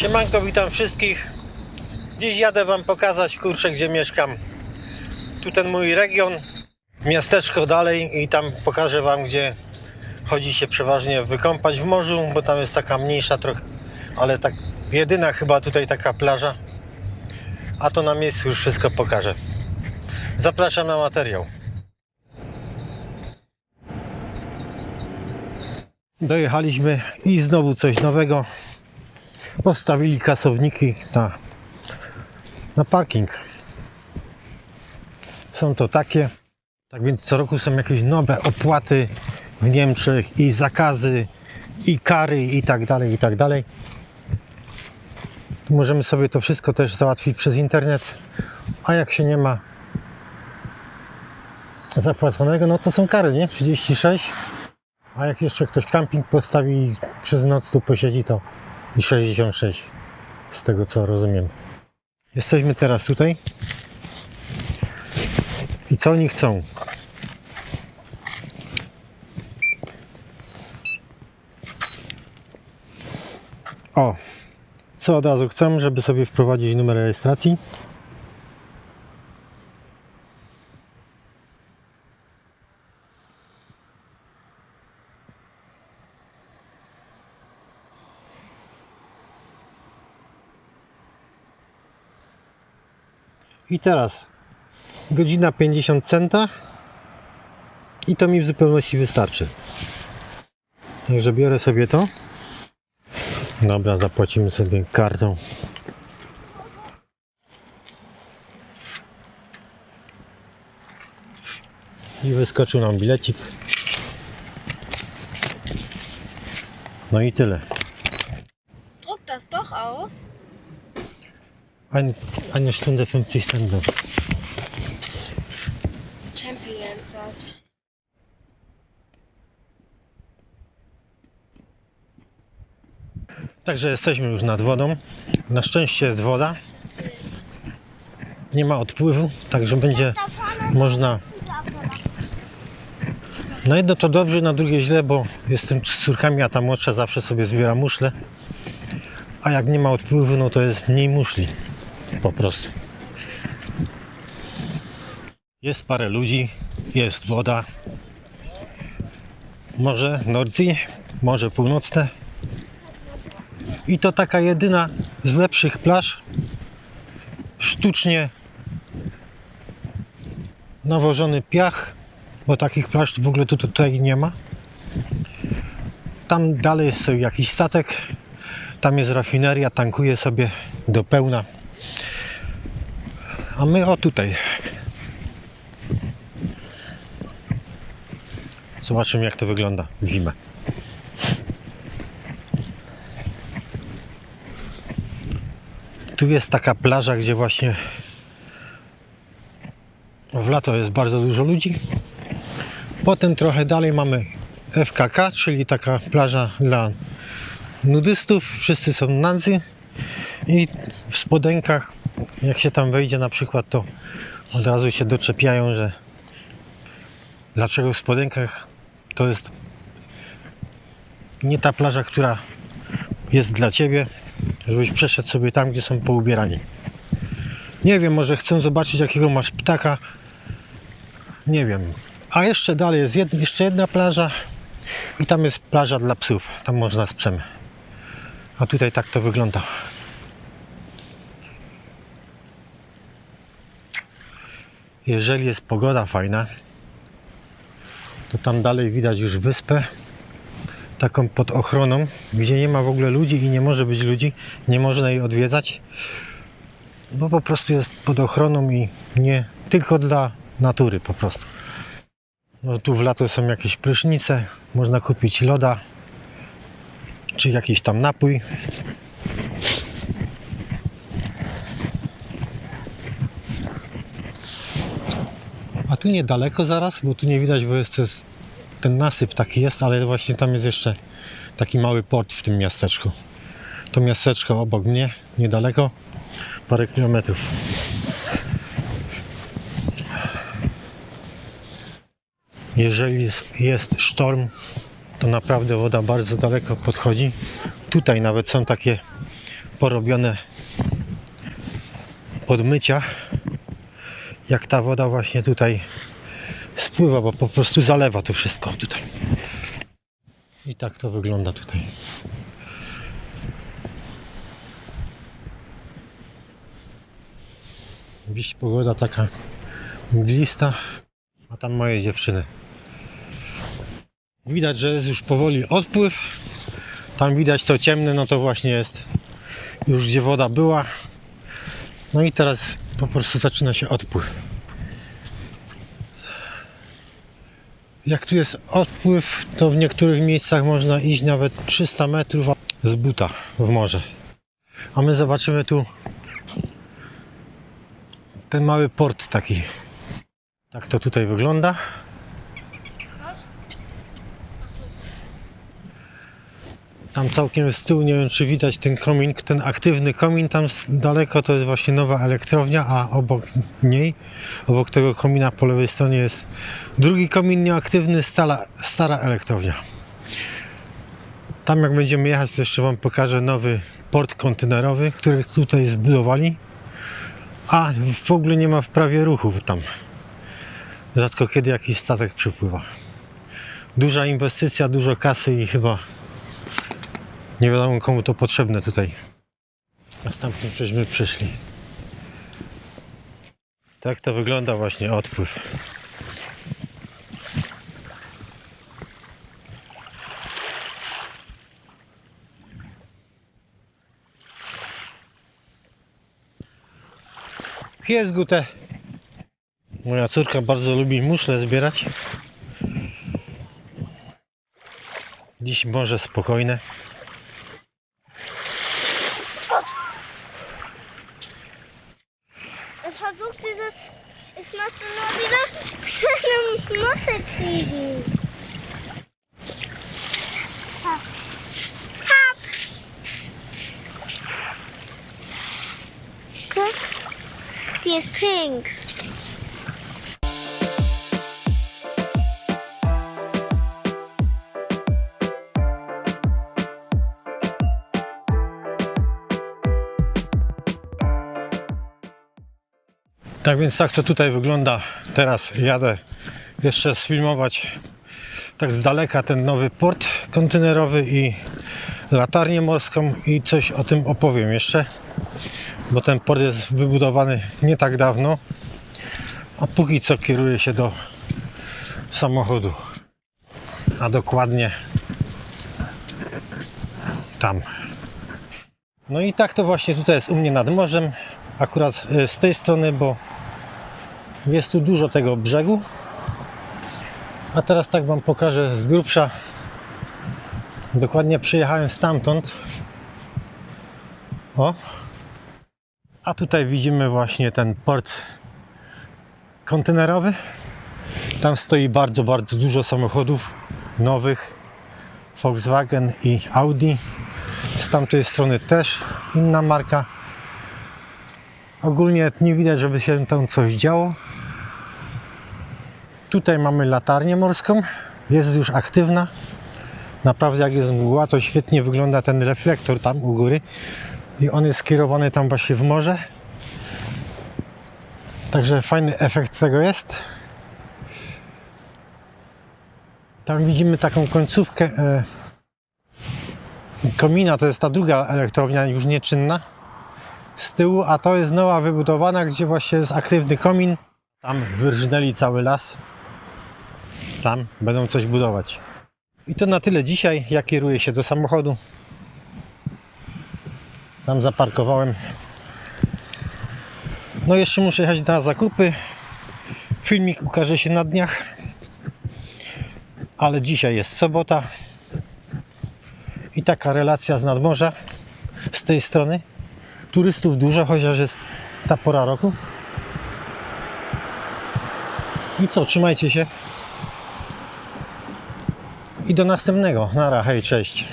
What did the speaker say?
Siemanko, witam wszystkich. Dziś jadę Wam pokazać, kurczę, gdzie mieszkam. Tu ten mój region, miasteczko dalej i tam pokażę Wam, gdzie chodzi się przeważnie wykąpać w morzu, bo tam jest taka mniejsza trochę, ale tak jedyna chyba tutaj taka plaża. A to na miejscu już wszystko pokażę. Zapraszam na materiał. Dojechaliśmy i znowu coś nowego. Postawili kasowniki na, na parking. Są to takie. Tak więc co roku są jakieś nowe opłaty w Niemczech i zakazy i kary i tak dalej, i tak dalej. Możemy sobie to wszystko też załatwić przez internet. A jak się nie ma zapłaconego, no to są kary, nie? 36. A jak jeszcze ktoś camping postawi przez noc tu posiedzi, to i 66. Z tego co rozumiem. Jesteśmy teraz tutaj. I co oni chcą? O, co od razu chcą, żeby sobie wprowadzić numer rejestracji. I teraz godzina 50 centa i to mi w zupełności wystarczy. Także biorę sobie to. Dobra, zapłacimy sobie kartą. I wyskoczył nam bilecik. No i tyle. Druck das doch aus. Ein, eine Stunde 50 Cent. Champions hat. Także jesteśmy już nad wodą. Na szczęście jest woda. Nie ma odpływu, także będzie można. Na jedno to dobrze, na drugie źle, bo jestem z córkami, a ta młodsza zawsze sobie zbiera muszle. A jak nie ma odpływu, no to jest mniej muszli. Po prostu. Jest parę ludzi, jest woda. Morze Nordsee, Morze Północne. I to taka jedyna z lepszych plaż. Sztucznie nawożony piach, bo takich plaż w ogóle tu tutaj nie ma. Tam dalej stoi jakiś statek. Tam jest rafineria, tankuje sobie do pełna. A my o tutaj. Zobaczymy jak to wygląda w zimę. Tu jest taka plaża, gdzie właśnie w lato jest bardzo dużo ludzi. Potem trochę dalej mamy FKK, czyli taka plaża dla nudystów. Wszyscy są nadzy i w spodenkach, jak się tam wejdzie na przykład, to od razu się doczepiają, że dlaczego w spodenkach to jest nie ta plaża, która jest dla ciebie, żebyś przeszedł sobie tam, gdzie są poubierani. Nie wiem, może chcę zobaczyć, jakiego masz ptaka. Nie wiem. A jeszcze dalej jest jed, jeszcze jedna plaża i tam jest plaża dla psów. Tam można z psem. A tutaj tak to wygląda. Jeżeli jest pogoda fajna, to tam dalej widać już wyspę taką pod ochroną, gdzie nie ma w ogóle ludzi i nie może być ludzi, nie można jej odwiedzać, bo po prostu jest pod ochroną i nie tylko dla natury po prostu. No tu w lato są jakieś prysznice, można kupić loda, czy jakiś tam napój. Tu niedaleko zaraz, bo tu nie widać, bo jest jest ten nasyp taki jest, ale właśnie tam jest jeszcze taki mały port w tym miasteczku. To miasteczko obok mnie, niedaleko, parę kilometrów. Jeżeli jest, jest sztorm, to naprawdę woda bardzo daleko podchodzi. Tutaj nawet są takie porobione podmycia, jak ta woda właśnie tutaj spływa, bo po prostu zalewa to wszystko tutaj. I tak to wygląda tutaj. Dziś pogoda taka mglista, a tam moje dziewczyny. Widać, że jest już powoli odpływ. Tam widać to ciemne, no to właśnie jest już gdzie woda była. No i teraz po prostu zaczyna się odpływ. Jak tu jest odpływ, to w niektórych miejscach można iść nawet 300 metrów z buta w morze. A my zobaczymy tu ten mały port taki. Tak to tutaj wygląda. Tam całkiem z tyłu, nie wiem czy widać ten komin, ten aktywny komin tam daleko to jest właśnie nowa elektrownia, a obok niej, obok tego komina po lewej stronie jest drugi komin nieaktywny, stara, stara elektrownia. Tam jak będziemy jechać, to jeszcze Wam pokażę nowy port kontenerowy, który tutaj zbudowali. A w ogóle nie ma w prawie ruchu tam. Rzadko kiedy jakiś statek przypływa. Duża inwestycja, dużo kasy i chyba nie wiadomo komu to potrzebne tutaj. Stamtąd żeśmy przyszli. Tak to wygląda właśnie odpływ. Pies gute. Moja córka bardzo lubi muszle zbierać. Dziś może spokojne. Ich möchte nur diese kleine Muschel kriegen. Hab. Hab. Guck. Die ist pink. Tak więc tak to tutaj wygląda. Teraz jadę jeszcze sfilmować tak z daleka ten nowy port kontenerowy i latarnię morską i coś o tym opowiem jeszcze, bo ten port jest wybudowany nie tak dawno, a póki co kieruje się do samochodu, a dokładnie tam. No i tak to właśnie tutaj jest u mnie nad morzem, akurat y, z tej strony, bo jest tu dużo tego brzegu. A teraz tak Wam pokażę z grubsza. Dokładnie przyjechałem stamtąd. O. A tutaj widzimy właśnie ten port kontenerowy. Tam stoi bardzo, bardzo dużo samochodów nowych. Volkswagen i Audi. Z tamtej strony też inna marka. Ogólnie nie widać, żeby się tam coś działo. Tutaj mamy latarnię morską. Jest już aktywna. Naprawdę jak jest mgła, to świetnie wygląda ten reflektor tam u góry. I on jest skierowany tam właśnie w morze. Także fajny efekt tego jest. Tam widzimy taką końcówkę e, komina. To jest ta druga elektrownia już nieczynna z tyłu, a to jest nowa wybudowana, gdzie właśnie jest aktywny komin. Tam wyrżnęli cały las. Tam będą coś budować. I to na tyle dzisiaj. Ja kieruję się do samochodu. Tam zaparkowałem. No jeszcze muszę jechać na zakupy. Filmik ukaże się na dniach. Ale dzisiaj jest sobota. I taka relacja z nadmorza z tej strony turystów dużo, chociaż jest ta pora roku. I co, trzymajcie się. I do następnego. Nara, hej, cześć.